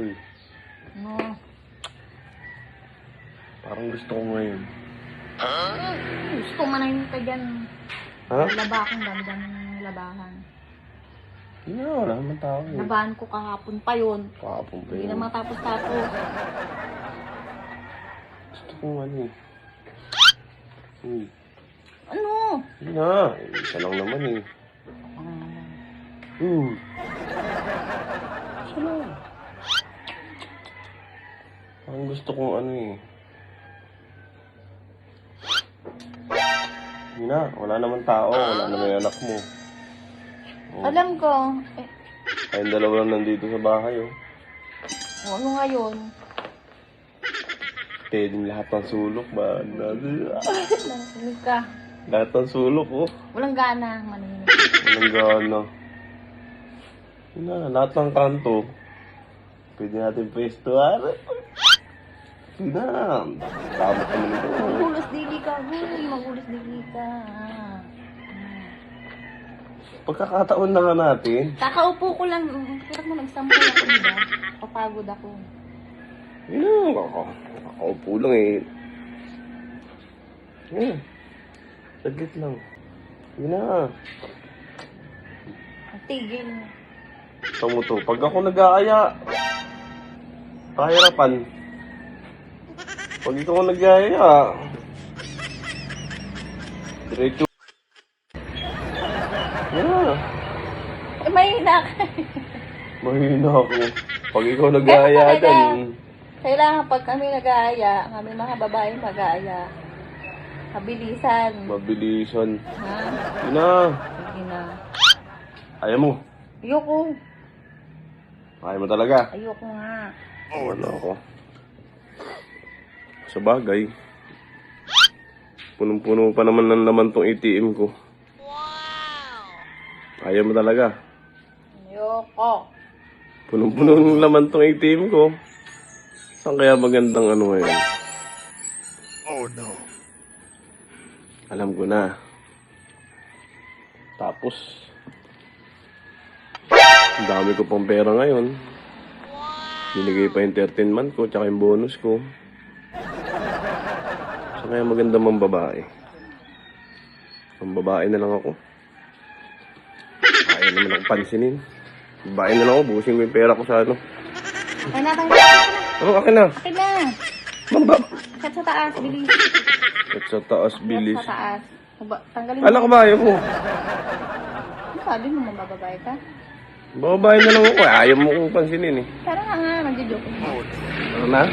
Uy, No. parang gusto ko ngayon. Gusto manahin ka dyan. Ha? Labakan, dami-dami ng labahan. Hindi na, wala naman tao eh. Labahan ko kahapon pa yun. Kahapon pa Hindi yun. na matapos-tapos. Gusto ko ano eh. Uy, Ano? hindi na. Isa lang naman eh. Uy. Isa lang. Parang gusto kong ano eh. Hindi na, wala naman tao. Wala naman yung anak mo. Oh, Alam ko. Eh, Kayong dalawa lang nandito sa bahay oh. ano ngayon? Pwedeng lahat ng sulok ba? Nasunog ka. lahat ng sulok oh. Walang gana maningin. Walang gana. Yun na, lahat ng kanto. Pwede natin pwestuhan. Na. Tama kami nito. Magulos dili ka, huy. Magulos dili ka. Ah. Pagkakataon na nga natin. Kakaupo ko lang. Parang mo nagsampay ako, di ba? Papagod ako. Yun kaka, kakaupo lang eh. Yun. Saglit lang. Yun na. Tigil. Ito mo to. Pag ako nag-aaya, kahirapan. Pag ikaw ang nag-aaya, diretso. Yeah, Eh, may na. mahina ako. Pag ikaw nag-aaya Kaya dyan, Kailangan pag kami nag-aaya, kami mga babae mag-aaya, kabilisan. mabilisan. Ha? Yun na. Sige na. Ayaw mo. Ayoko. Ayaw mo talaga. Ayoko nga. Wala ako. Sa bagay, punong-puno pa naman ng laman tong ATM ko. Ayaw mo talaga. Ayoko. Punong-puno ng laman tong ATM ko. Saan kaya magandang ano ngayon? Oh no. Alam ko na. Tapos, ang dami ko pang pera ngayon. Binigay pa yung 13 month ko, tsaka yung bonus ko. Saan kaya maganda mang babae? Ang babae na lang ako. Ayaw naman ako pansinin. Babae na lang ako, busin ko yung pera ko sa ano. Ay, na. Ano, akin na. Akin na. Mamba. Kat sa taas, bilis. At sa taas, bilis. Kat sa taas. Ba- tanggalin Alam ko ba, ayaw mo. Ano sabi mo, mabababae ka? Bababae na lang ako. eh. Ayaw mo kong pansinin eh. Pero nga nga, nagjo-joke. Ano na?